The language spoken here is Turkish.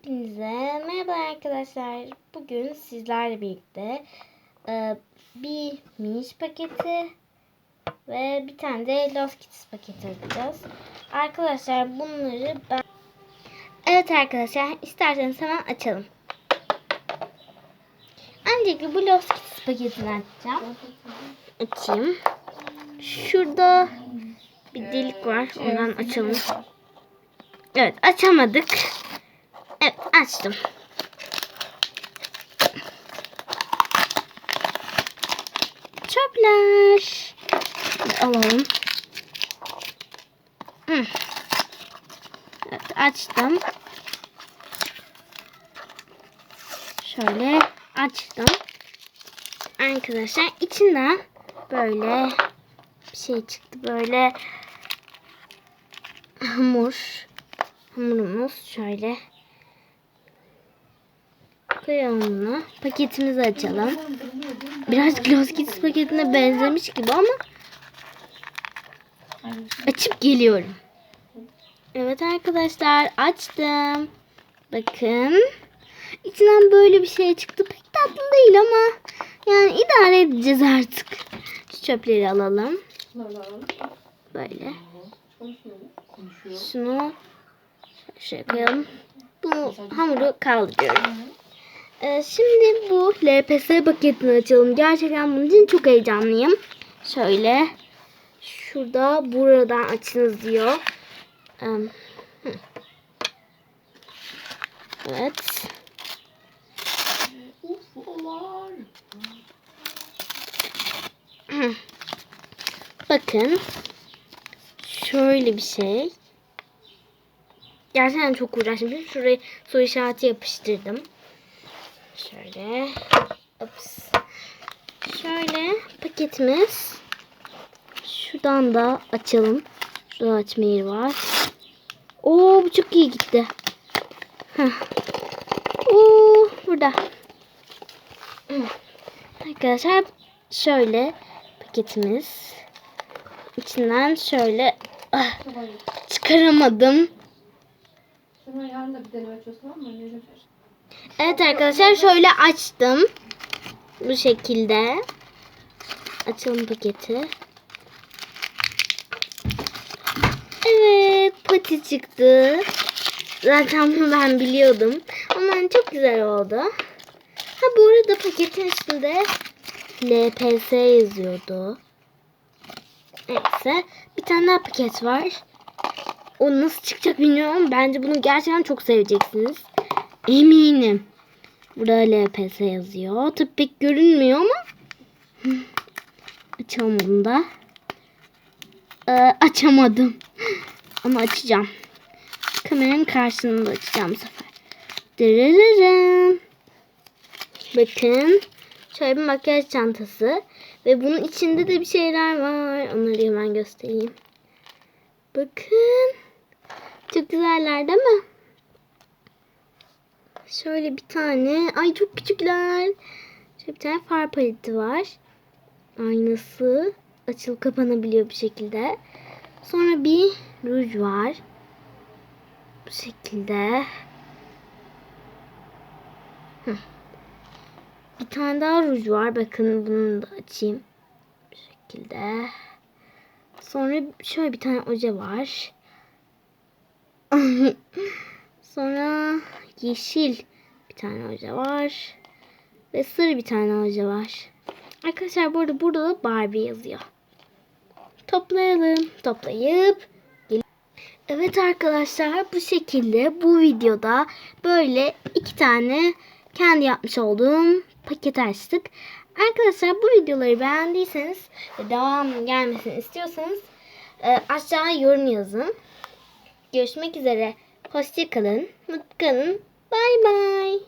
Hepinize merhaba arkadaşlar. Bugün sizlerle birlikte e, bir miniş paketi ve bir tane de Lost Kids paketi açacağız. Arkadaşlar bunları ben... Evet arkadaşlar isterseniz hemen açalım. Öncelikle bu Lost Kids paketini açacağım. Açayım. Şurada bir delik var. Ondan açalım. Evet açamadık. Evet açtım. Çöpler. Alalım. Hı. Evet açtım. Şöyle açtım. Arkadaşlar içinden böyle bir şey çıktı. Böyle hamur. Hamurumuz şöyle koyalım bunu. Paketimizi açalım. Biraz Gloss paketine benzemiş gibi ama açıp geliyorum. Evet arkadaşlar açtım. Bakın. İçinden böyle bir şey çıktı. Pek tatlı değil ama yani idare edeceğiz artık. Şu çöpleri alalım. Böyle. Şunu şöyle koyalım. Bu hamuru kaldırıyorum. Ee, şimdi bu LPS paketini açalım. Gerçekten bunun için çok heyecanlıyım. Şöyle. Şurada buradan açınız diyor. Ee. Evet. Bakın. Şöyle bir şey. Gerçekten çok uğraşmışım. Şuraya soru işareti yapıştırdım. Şöyle. Ups. Şöyle paketimiz. Şuradan da açalım. Şurada açma yeri var. Oo bu çok iyi gitti. Heh. Oo burada. Arkadaşlar şöyle paketimiz. İçinden şöyle ah, çıkaramadım. Sonra yarın da bir deneme açıyorsun tamam mı? Evet arkadaşlar şöyle açtım. Bu şekilde. Açalım paketi. Evet pati çıktı. Zaten bunu ben biliyordum. Ama çok güzel oldu. Ha bu arada paketin üstünde LPS yazıyordu. Neyse. Bir tane daha paket var. O nasıl çıkacak bilmiyorum bence bunu gerçekten çok seveceksiniz. Eminim. Burada LPS yazıyor. Tabii pek görünmüyor ama. Açalım bunu da. Ee, açamadım. Ama açacağım. Kameranın karşısında açacağım bu sefer. Dırırırım. Bakın. Şöyle bir makyaj çantası. Ve bunun içinde de bir şeyler var. Onları hemen göstereyim. Bakın. Çok güzeller değil mi? Şöyle bir tane. Ay çok küçükler. Şöyle bir tane far paleti var. Aynası. Açılıp kapanabiliyor bir şekilde. Sonra bir ruj var. Bu şekilde. Bir tane daha ruj var. Bakın bunu da açayım. Bu şekilde. Sonra şöyle bir tane oje var. Sonra yeşil bir tane oje var. Ve sarı bir tane oje var. Arkadaşlar bu arada burada da Barbie yazıyor. Toplayalım. Toplayıp Evet arkadaşlar bu şekilde bu videoda böyle iki tane kendi yapmış olduğum paket açtık. Arkadaşlar bu videoları beğendiyseniz ve devam gelmesini istiyorsanız e, aşağıya yorum yazın. Görüşmek üzere. Hoşçakalın. Mutlu kalın. Bye bye.